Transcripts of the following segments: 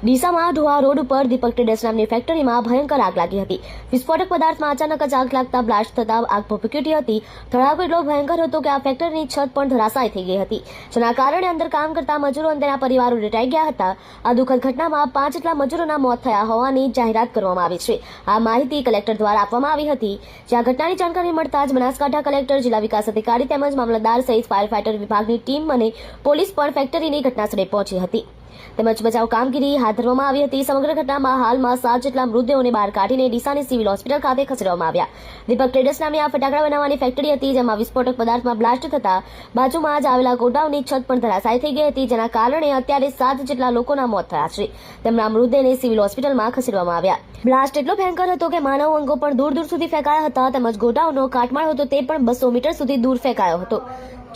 ડીસામાં ધોવા રોડ ઉપર દીપક ટ્રેડર્સ નામની ફેક્ટરીમાં ભયંકર આગ લાગી હતી. વિસ્ફોટક પદાર્થમાં અચાનક જ આગ લાગતા બ્લાસ્ટ થતા આગ ભભૂકી હતી. ધડાકો એટલો ભયંકર હતો કે આ ફેક્ટરીની છત પણ ધરાશાય થઈ ગઈ હતી. જેના કારણે અંદર કામ કરતા મજૂરો અને તેના પરિવારો રેટાઈ ગયા હતા. આ દુઃખદ ઘટનામાં પાંચ જેટલા મજૂરોના મોત થયા હોવાની જાહેરાત કરવામાં આવી છે. આ માહિતી કલેક્ટર દ્વારા આપવામાં આવી હતી. જ્યાં ઘટનાની જાણકારી મળતા જ બનાસકાંઠા કલેક્ટર, જિલ્લા વિકાસ અધિકારી તેમજ મામલતદાર સહિત ફાયર ફાઈટર વિભાગની ટીમ અને પોલીસ પણ ફેક્ટરીની ઘટનાસ્થળે પહોંચી હતી. તેમજ બચાવ કામગીરી હાથ ધરવામાં આવી હતી. સમગ્ર ઘટનામાં હાલમાં સાત જેટલા મૃતદેહોને બહાર કાઢીને ડીસાની સિવિલ હોસ્પિટલ ખાતે ખસેડવામાં આવ્યા. દીપક ટ્રેડર્સ નામની આ ફટાકડા બનાવવાની ફેક્ટરી હતી, જેમાં વિસ્ફોટક પદાર્થમાં બ્લાસ્ટ થતા બાજુમાં જ આવેલા ગોડાઉનની છત પણ ધરાશાય થઈ ગઈ હતી, જેના કારણે અત્યારે સાત જેટલા લોકોના મોત થયા છે. તેમના મૃતદેહને સિવિલ હોસ્પિટલમાં ખસેડવામાં આવ્યા. બ્લાસ્ટ એટલો ભયંકર હતો કે માનવ અંગો પણ દૂર દૂર સુધી ફેંકાયા હતા, તેમજ ગોડાઉનનો કાટમાળ હતો તે પણ બસો મીટર સુધી દૂર ફેંકાયો હતો.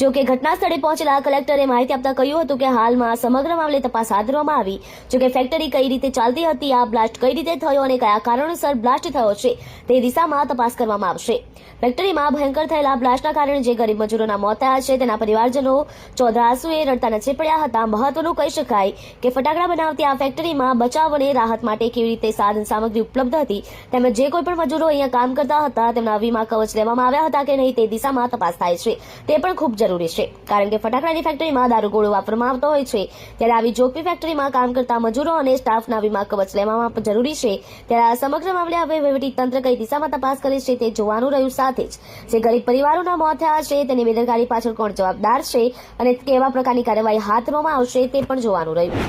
જો કે ઘટના સ્થળે પહોંચેલા કલેક્ટરે માહિતી આપતા કહ્યું હતું કે હાલમાં સમગ્ર મામલે તપાસ હાથ ધરવામાં આવી. જો કે ફેક્ટરી કઈ રીતે ચાલતી હતી, આ બ્લાસ્ટ કઈ રીતે થયો અને કયા કારણોસર બ્લાસ્ટ થયો છે, તે દિશામાં તપાસ કરવામાં આવશે. ફેક્ટરીમાં ભયંકર થયેલા બ્લાસ્ટના કારણે જે ગરીબ મજૂરોના મોત થયા છે, તેના પરિવારજનો ચોધરાસુએ રડતા નચે પડ્યા હતા. મહત્વનું કહી શકાય કે ફટાકડા બનાવતી આ ફેક્ટરીમાં બચાવ અને રાહત માટે કેવી રીતે સાધન સામગ્રી ઉપલબ્ધ હતી, તેમજ જે કોઈ પણ મજૂરો અહીંયા કામ કરતા હતા, તેમના વીમા કવચ લેવામાં આવ્યા હતા કે નહીં, તે દિશામાં તપાસ થાય છે. તે પણ ખૂબ જરૂરી છે. કારણ કે ફટાકડાની ફેક્ટરીમાં દારૂગોળો વાપરવામાં આવતો હોય છે. ત્યારે આવી જોખમી ફેક્ટરીમાં કામ કરતા મજૂરો અને સ્ટાફના વીમા કવચ લેવામાં જરૂરી છે. ત્યારે આ સમગ્ર મામલે હવે તંત્ર કઈ દિશામાં તપાસ કરે છે તે જોવાનું રહ્યું સાથે જ. જે ગરીબ પરિવારોના મોત થયા છે તેની બેદરકારી પાછળ કોણ જવાબદાર છે અને કેવા પ્રકારની કાર્યવાહી હાથ ધરવામાં આવશે તે પણ જોવાનું રહ્યું.